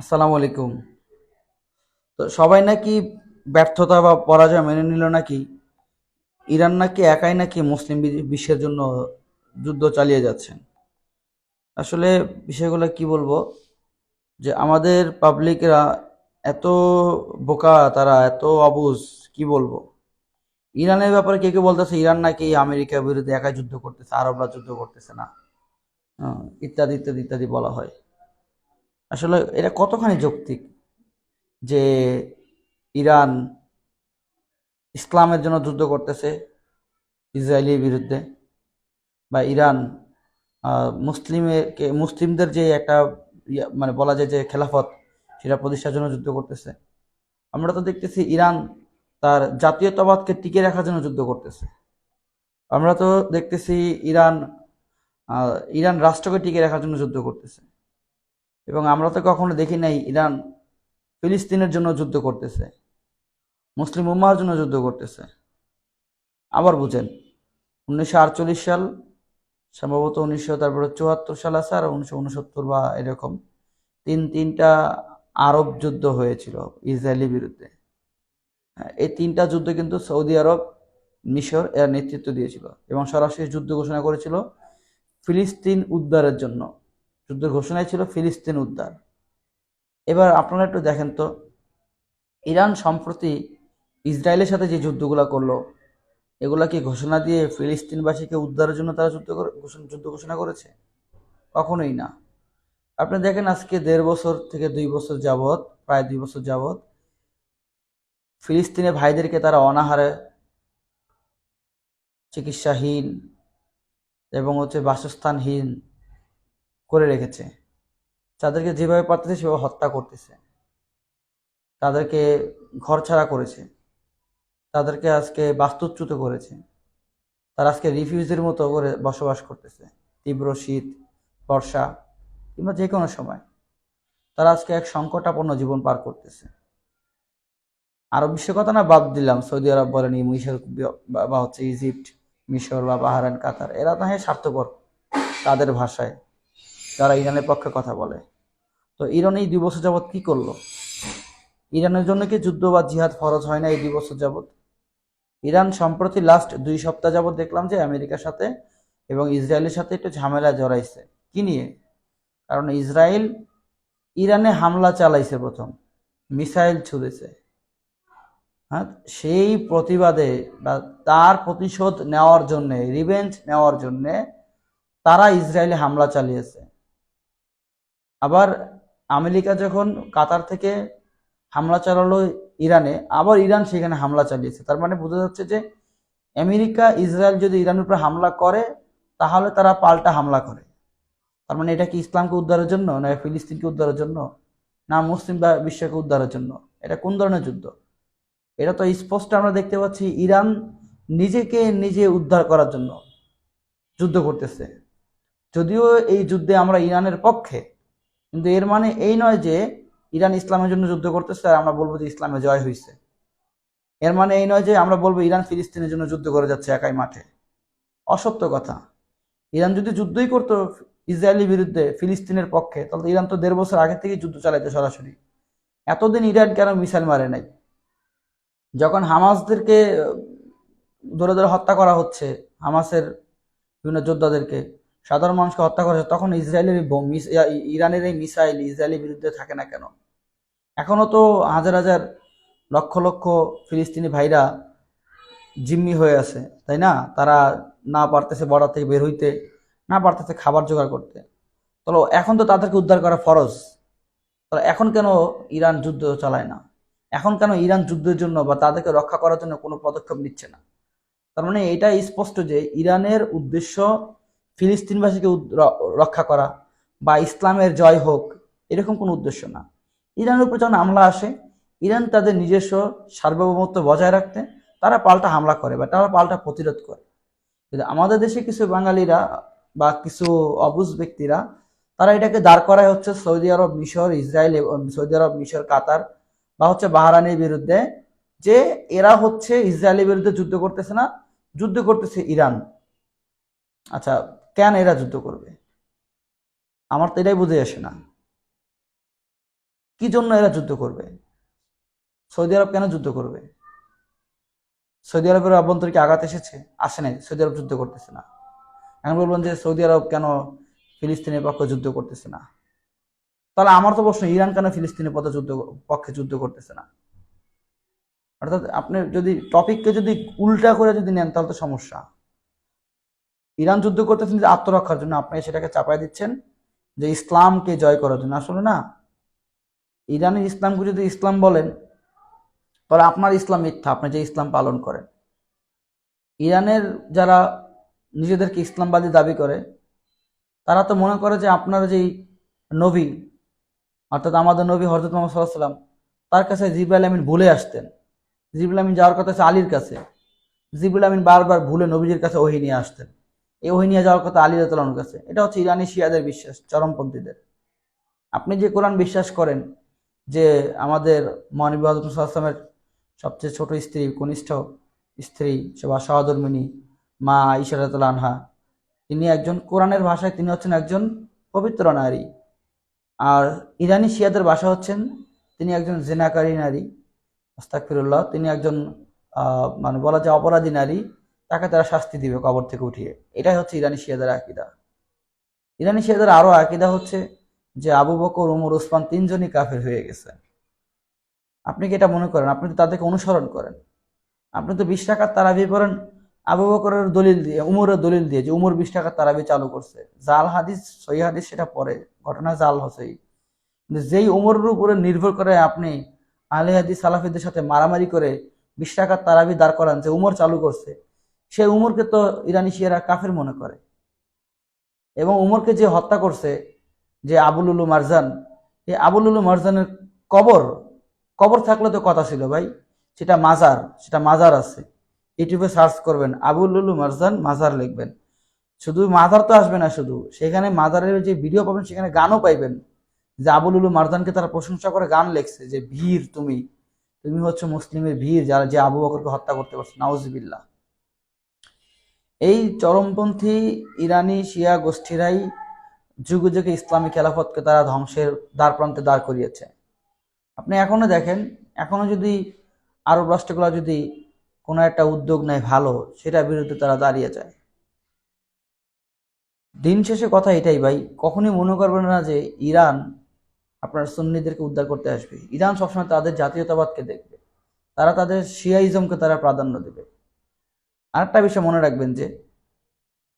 আসসালামু আলাইকুম। তো সবাই নাকি ব্যর্থতা বা পরাজয় মেনে নিল নাকি? ইরান নাকি একাই নাকি মুসলিম বিশ্বের জন্য যুদ্ধ চালিয়ে যাচ্ছেন? আসলে বিষয়গুলো কি বলব? যে আমাদের পাবলিকরা এত বোকা, তারা এত অবুজ, কি বলব? ইরানের ব্যাপারে কে কে বলতেছে? ইরান নাকি আমেরিকার বিরুদ্ধে একাই যুদ্ধ করতেছে, আরবরা যুদ্ধ করতেছে না। ইত্যাদি ইত্যাদি ইত্যাদি বলা হয়। আসলে এটা কতখানি যৌক্তিক যে ইরান ইসলামের জন্য যুদ্ধ করতেছে ইসরায়েলের বিরুদ্ধে? বা ইরান মুসলিমেরকে, মুসলিমদের যে একটা মানে বলা যায় যে খেলাফত, সেটা প্রতিষ্ঠার জন্য যুদ্ধ করতেছে। আমরা তো দেখতেছি ইরান তার জাতীয়তাবাদকে টিকে রাখার জন্য যুদ্ধ করতেছে। আমরা তো দেখতেছি ইরান ইরান রাষ্ট্রকে টিকে রাখার জন্য যুদ্ধ করতেছে। এবং আমরা তো কখনো দেখি নাই ইরান ফিলিস্তিনের জন্য যুদ্ধ করতেছে মুসলিম উম্মার জন্য যুদ্ধ করতেছে। আবার বুঝেন উনিশশো আটচল্লিশ সাল সম্ভবত উনিশশো তারপরে চুয়াত্তর সাল আছে আর উনিশশো উনসত্তর বা এরকম তিন তিনটা আরব যুদ্ধ হয়েছিল ইসরায়েলের বিরুদ্ধে। হ্যাঁ, এই তিনটা যুদ্ধ কিন্তু সৌদি আরব মিশর এর নেতৃত্ব দিয়েছিল এবং সরাসরি যুদ্ধ ঘোষণা করেছিল ফিলিস্তিন উদ্ধারের জন্য। যুদ্ধের ঘোষণায় ছিল ফিলিস্তিন উদ্ধার। এবার আপনারা একটু দেখেন তো, ইরান সম্প্রতি ইসরায়েলের সাথে যে যুদ্ধগুলো করল, এগুলা কি ঘোষণা দিয়ে ফিলিস্তিনবাসীকে উদ্ধারের জন্য তারা যুদ্ধ যুদ্ধ ঘোষণা করেছে? কখনোই না। আপনি দেখেন আজকে দেড় বছর থেকে দুই বছর যাবৎ, প্রায় দুই বছর যাবৎ ফিলিস্তিনের ভাইদেরকে তারা অনাহারে চিকিৎসাহীন এবং হচ্ছে বাসস্থানহীন করে রেখেছে। তাদেরকে যেভাবে পারতেছে সেভাবে হত্যা করতেছে। তাদেরকে ঘর ছাড়া করেছে। তাদেরকে আজকে বাস্তুচ্যুত করেছে। তারা আজকে রিফিউজের মতো করে বসবাস করতেছে। তীব্র শীত, বর্ষা কিংবা যে কোনো সময়। তারা আজকে এক সংকটাপন্ন জীবন পার করতেছে। আরব বিশ্বের কথা না বাদ দিলাম। সৌদি আরব বলেন, মিশর বা হচ্ছে ইজিপ্ট, মিশর বা বাহারান কাতার। এরা তো হ্যাঁ স্বার্থপর তাদের ভাষায়। যারা ইরানের পক্ষে কথা বলে। তো ইরান এই দুই বছর যাবৎ কি করল? ইরানের জন্য কি যুদ্ধ বা জিহাদ ফরজ হয় না এই দুই বছর যাবৎ? ইরান সম্প্রতি লাস্ট দুই সপ্তাহ যাবৎ দেখলাম যে আমেরিকার সাথে এবং ইসরায়েলের সাথে একটু ঝামেলা জড়াইছে। কি নিয়ে? কারণ ইসরায়েল ইরানে হামলা চালাইছে প্রথম। মিসাইল ছুড়েছে। হ্যাঁ সেই প্রতিবাদে বা তার প্রতিশোধ নেওয়ার জন্যে রিভেঞ্জ নেওয়ার জন্যে তারা ইসরায়েলে হামলা চালিয়েছে। আবার আমেরিকা যখন কাতার থেকে হামলা চালালো ইরানে, আবার ইরান সেখানে হামলা চালিয়েছে। তার মানে বোঝা যাচ্ছে যে আমেরিকা, ইসরায়েল যদি ইরানের উপর হামলা করে, তাহলে তারা পাল্টা হামলা করে। তার মানে এটা কি ইসলামকে উদ্ধারের জন্য, না ফিলিস্তিনকে উদ্ধারের জন্য, না মুসলিম বা বিশ্বকে উদ্ধারের জন্য? এটা কোন ধরনের যুদ্ধ? এটা তো স্পষ্ট আমরা দেখতে পাচ্ছি ইরান নিজেকে নিজে উদ্ধার করার জন্য যুদ্ধ করতেছে। যদিও এই যুদ্ধে আমরা ইরানের পক্ষে কিন্তু এর মানে এই নয় যে ইরান ইসলামের জন্য যুদ্ধ করতেছে আর আমরা বলব যে ইসলামে জয় হয়েছে এর মানে এই নয় যে আমরা বলব ইরান ফিলিস্তিনের জন্য যুদ্ধ করে যাচ্ছে একাই মাঠে। অসত্য কথা। ইরান যদি যুদ্ধই করতো ইসরায়েলের বিরুদ্ধে, ফিলিস্তিনের পক্ষে, তাহলে ইরান তো দেড় বছর আগে থেকেই যুদ্ধ চালাইতো সরাসরি। এতদিন ইরান কেন মিসাইল মারে নাই? যখন হামাসদেরকে, ধরে ধরে হত্যা করা হচ্ছে, হামাসের বিভিন্ন যোদ্ধাদেরকে সাধারণ মানুষকে হত্যা করেছে, তখন ইসরায়েলের ইরানের এই মিসাইল ইসরায়েলের বিরুদ্ধে থাকে না কেন? এখনও তো হাজার হাজার লক্ষ লক্ষ ফিলিস্তিনি ভাইরা জিম্মি হয়ে আছে, তাই না? তারা না পারতেছে বর্ডার থেকে বের হইতে, না পারতেছে খাবার জোগাড় করতে। তাহলে এখন তো তাদেরকে উদ্ধার করা ফরজ। তাহলে এখন কেন ইরান যুদ্ধ চালায় না? এখন কেন ইরান যুদ্ধের জন্য বা তাদেরকে রক্ষা করার জন্য কোনো পদক্ষেপ নিচ্ছে না? তার মানে এটা স্পষ্ট যে ইরানের উদ্দেশ্য ফিলিস্তিনবাসীকে রক্ষা করা বা ইসলামের জয় হোক, এরকম কোনো উদ্দেশ্য না। ইরানের উপর যখন হামলা আসে, ইরান তাদের নিজস্ব সার্বভৌমত্ব বজায় রাখতে তারা পাল্টা হামলা করে বা তারা পাল্টা প্রতিরোধ করে। কিন্তু আমাদের দেশে কিছু বাঙালিরা বা কিছু অবুজ ব্যক্তিরা, তারা এটাকে দাঁড় করায় হচ্ছে সৌদি আরব, মিশর, ইসরায়েল সৌদি আরব, মিশর, কাতার বা হচ্ছে বাহারানের বিরুদ্ধে যে এরা হচ্ছে ইসরায়েলের বিরুদ্ধে যুদ্ধ করতেছে না, যুদ্ধ করতেছে ইরান। আচ্ছা কেন এরা যুদ্ধ করবে? আমার তো এটাই বুঝে আসে না। কি জন্য এরা যুদ্ধ করবে? সৌদি আরব কেন যুদ্ধ করবে? সৌদি আরবের অভ্যন্তরে আঘাত এসেছে? আসে নাই। সৌদি আরব যুদ্ধ করতেছে না। এখন বলবেন যে সৌদি আরব কেন ফিলিস্তিনের পক্ষে যুদ্ধ করতেছে না? তাহলে আমার তো প্রশ্ন, ইরান কেন ফিলিস্তিনের পথে যুদ্ধ পক্ষে যুদ্ধ করতেছে না? অর্থাৎ আপনি যদি টপিককে যদি উল্টা করে যদি নেন, তাহলে তো সমস্যা। ইরান যুদ্ধ করতেছেন যে আত্মরক্ষার জন্য। আপনি সেটাকে চাপাই দিচ্ছেন যে ইসলামকে জয় করার জন্য। আসলে না, ইরানের ইসলামকে যদি ইসলাম বলেন, তাহলে আপনার ইসলাম মিথ্যা, আপনি যে ইসলাম পালন করেন। ইরানের যারা নিজেদেরকে ইসলামবাদী দাবি করে, তারা তো মনে করে যে আপনারা যেই নবী, অর্থাৎ আমাদের নবী হজরত মোহাম্মদ সাল্লাহ তার কাছে জিবরাইল আমিন ভুলে আসতেন। জিবুল আমিন যাওয়ার কথা হচ্ছে আলীর কাছে। জিবুল আমিন বারবার ভুলে নবীজির কাছে ওহি নিয়ে আসতেন। এই ওহি নিয়ে যাওয়ার কথা আলী রাতলানোর কাছে। এটা হচ্ছে ইরানি শিয়াদের বিশ্বাস, চরমপন্থীদের। আপনি যে কোরআন বিশ্বাস করেন যে আমাদের মহানবী সবচেয়ে ছোট স্ত্রী, কনিষ্ঠ স্ত্রী বা সহধর্মিনী মা ইশারাতুল আনহা, তিনি একজন কোরআনের ভাষায় তিনি হচ্ছেন একজন পবিত্র নারী। আর ইরানি শিয়াদের ভাষা হচ্ছেন তিনি একজন জেনাকারী নারী আস্তাকফিরুল্লাহ তিনি একজন মানে বলা যায় অপরাধী নারী। তাকে তারা শাস্তি দিবে কবর থেকে উঠিয়ে। এটাই হচ্ছে ইরানি শিয়াদের আকিদা। ইরানি শিয়াদের আরও আকিদা হচ্ছে যে আবু বকর, উমর, ওসমান তিনজনই কাফের হয়ে গেছে। আপনি কি এটা মনে করেন? আপনি তো তাদেরকে অনুসরণ করেন। আপনি তো বিশ টাকার তারাবি পড়েন, আবু বকরের দলিল দিয়ে, উমরের দলিল দিয়ে যে উমর বিশ টাকার তারাবি চালু করছে। জাল হাদিস, সহি হাদিস সেটা পরে ঘটনা জাল হসই কিন্তু যেই উমরের উপরে নির্ভর করে আপনি আলে হাদিস সালাফিদের সাথে মারামারি করে বিশ টাকার তারাবি দাঁড় করান যে উমর চালু করছে সে উমরকে তো ইরানি শিয়ারা কাফের মনে করে। এবং উমরকে যে হত্যা করছে, যে আবুলুলু মারজান এই আবুলুলু মারজানের কবর কবর থাকলে তো কথা ছিল ভাই, সেটা মাজার সেটা মাজার আছে। ইউটিউবে সার্চ করবেন আবুলুলু মারজান মাজার লিখবেন। শুধু মাজার তো আসবে না শুধু, সেখানে মাজারের যে ভিডিও পাবেন, সেখানে গানও পাইবেন। যে আবুলুলু মারজানকে তারা প্রশংসা করে গান লেখছে, যে ভীর তুমি তুমি হচ্ছে মুসলিমের ভীর যারা যে আবু বকরকে হত্যা করতে পারছ, নাউজিবিল্লাহ। এই চরমপন্থী ইরানি শিয়া গোষ্ঠীরাই যুগে যুগে ইসলামী খেলাফতকে তারা ধ্বংসের দ্বার প্রান্তে দাঁড় করিয়েছে। আপনি এখনও দেখেন, এখনও যদি আরব রাষ্ট্রগুলো যদি কোনো একটা উদ্যোগ নেয় ভালো, সেটার বিরুদ্ধে তারা দাঁড়িয়ে যায়। দিন শেষে কথা এটাই ভাই, কখনই মনে করবেন না যে ইরান আপনার সুন্নিদেরকে উদ্ধার করতে আসবে। ইরান সবসময় তাদের জাতীয়তাবাদকে দেখবে। তারা তাদের শিয়াইজমকে তারা প্রাধান্য দেবে। আরেকটা বিষয় মনে রাখবেন যে,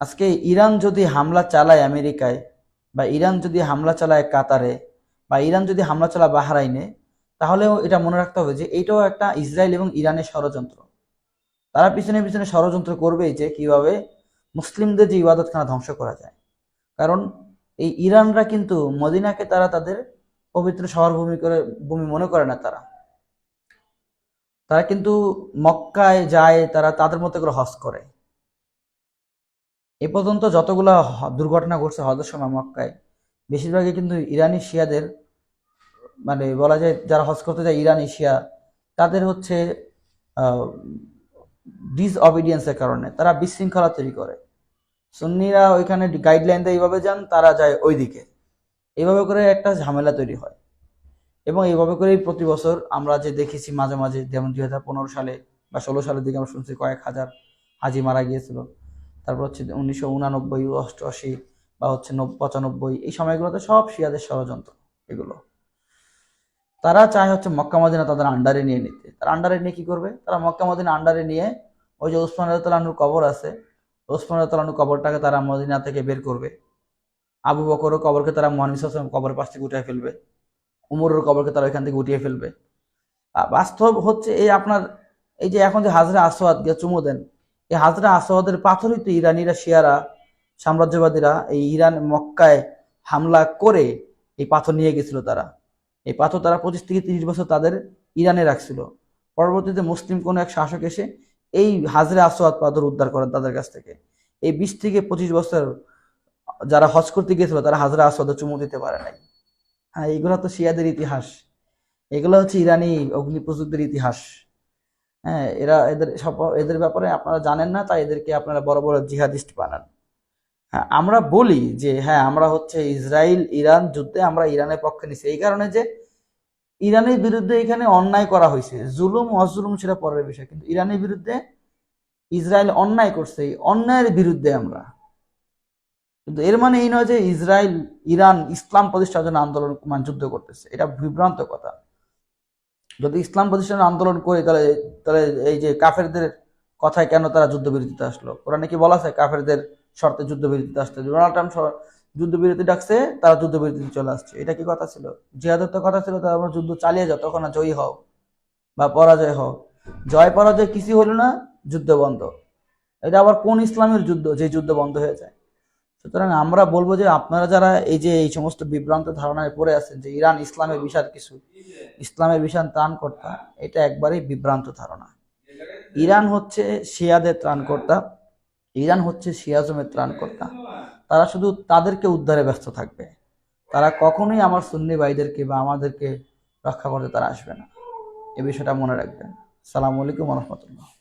আজকে ইরান যদি হামলা চালায় আমেরিকায় বা ইরান যদি হামলা চালায় কাতারে বা ইরান যদি হামলা চালায় বাহারাইনে, তাহলেও এটা মনে রাখতে হবে যে এইটাও একটা ইসরায়েল এবং ইরানের ষড়যন্ত্র। তারা পিছনে পিছনে ষড়যন্ত্র করবেই যে, কীভাবে মুসলিমদের যে ইবাদতখানা ধ্বংস করা যায়। কারণ এই ইরানরা কিন্তু মদিনাকে তারা তাদের পবিত্র শহর ভূমি করে, ভূমি মনে করে না তারা। তারা কিন্তু মক্কায় যায়, তারা তাদের মতো করে হজ করে। এ পর্যন্ত যতগুলা দুর্ঘটনা ঘটছে হজের সময় মক্কায়, বেশিরভাগই কিন্তু ইরানি শিয়াদের মানে বলা যায় যারা হজ করতে যায় ইরানি শিয়া, তাদের হচ্ছে ডিসঅবিডিয়েন্সের কারণে তারা বিশৃঙ্খলা তৈরি করে। সুন্নিরা ওইখানে গাইডলাইন দেয়, এইভাবে যান, তারা যায় ওইদিকে। এইভাবে করে একটা ঝামেলা তৈরি হয়। এবং এইভাবে করেই প্রতি বছর আমরা যে দেখেছি মাঝে মাঝে, যেমন দুই হাজার পনেরো সালে বা ষোলো সালের দিকে আমরা শুনছি কয়েক হাজার হাজি মারা গিয়েছিল। তারপর হচ্ছে উনিশশো উনানব্বই, অষ্টআশি বা হচ্ছে নব- পঁচানব্বই, এই সময়গুলোতে সব শিয়াদের ষড়যন্ত্র এগুলো। তারা চায় হচ্ছে মক্কা মদিনা তাদের আন্ডারে নিয়ে নিতে। তারা আন্ডারে নিয়ে কি করবে? তারা মক্কা মদিনা আন্ডারে নিয়ে ওই যে ওসমান রাতালানুর কবর আছে ওসমান রাতালানুর কবরটাকে তারা মদিনা থেকে বের করবে। আবু বকরও কবরকে তারা মহানিস কবরের পাশ থেকে উঠে ফেলবে। উমরের কবরকে তারা এখান থেকে উঠিয়ে ফেলবে। বাস্তব হচ্ছে এই আপনার, এই যে এখন যে হাজরা আসওয়াদ গিয়ে চুমু দেন, এই হাজরা আসওয়াদের পাথরই তো ইরানিরা, শিয়ারা, সাম্রাজ্যবাদীরা এই ইরান মক্কায় হামলা করে এই পাথর নিয়ে গেছিল তারা। এই পাথর তারা পঁচিশ থেকে তিরিশ বছর তাদের ইরানে রাখছিল। পরবর্তীতে মুসলিম কোনো এক শাসক এসে এই হাজরে আসওয়াদ পাথর উদ্ধার করেন তাদের কাছ থেকে। এই বিশ থেকে পঁচিশ বছর যারা হজ করতে গিয়েছিল তারা হাজরা আসওয়াদে চুমু দিতে পারে নাই। হ্যাঁ এগুলো তো শিয়াদের ইতিহাস। এগুলো হচ্ছে ইরানি অগ্নি প্রযুক্তির ইতিহাস। হ্যাঁ এরা এদের সব, এদের ব্যাপারে আপনারা জানেন না, তাই এদেরকে আপনারা বড় বড় জিহাদিস্ট বানান। হ্যাঁ আমরা বলি যে হ্যাঁ আমরা হচ্ছে ইসরায়েল ইরান যুদ্ধে আমরা ইরানের পক্ষে নিছি। এই কারণে যে ইরানের বিরুদ্ধে এখানে অন্যায় করা হয়েছে। জুলুম, অজুলুম সেটা পরের বিষয়। কিন্তু ইরানের বিরুদ্ধে ইসরায়েল অন্যায় করছে। এই অন্যায়ের বিরুদ্ধে আমরা কিন্তু এর মানে এই নয় যে ইসরায়েল, ইরান ইসলাম প্রতিষ্ঠার জন্য আন্দোলন মানে যুদ্ধ করতেছে। এটা বিভ্রান্ত কথা। যদি ইসলাম প্রতিষ্ঠানের আন্দোলন করে, তাহলে তাহলে এই যে কাফেরদের কথায় কেন তারা যুদ্ধবিরতিতে আসলো? কোরআনে কি বলা আছে? কাফেরদের শর্তে যুদ্ধবিরতিতে আসতে। ডোনাল্ড ট্রাম্প যুদ্ধবিরতি ডাকছে, তারা যুদ্ধবিরতিতে চলে আসছে। এটা কি কথা ছিল? জিহাদের তো কথা ছিল, তারা আমরা যুদ্ধ চালিয়ে যাও, তখন না জয়ী হও বা পরাজয় হও। জয় পরাজয় কিছু হলো না, যুদ্ধ বন্ধ। এটা আবার কোন ইসলামের যুদ্ধ, যে যুদ্ধ বন্ধ হয়ে যায়? সুতরাং আমরা বলব যে আপনারা যারা এই যে এই সমস্ত বিভ্রান্ত ধারণায় পড়ে আছেন যে ইরান ইসলামের বিশাল কিছু, ইসলামের বিশাল ত্রাণকর্তা, এটা একবারেই বিভ্রান্ত ধারণা। ইরান হচ্ছে শিয়াদের ত্রাণকর্তা, ইরান হচ্ছে শিয়াজমের ত্রাণকর্তা। তারা শুধু তাদেরকে উদ্ধারে ব্যস্ত থাকবে। তারা কখনোই আমার সুন্নি ভাইদেরকে বা আমাদেরকে রক্ষা করতে তারা আসবে না। এ বিষয়টা মনে রাখবেন। সালাম আলাইকুম রহমতুল্লাহ।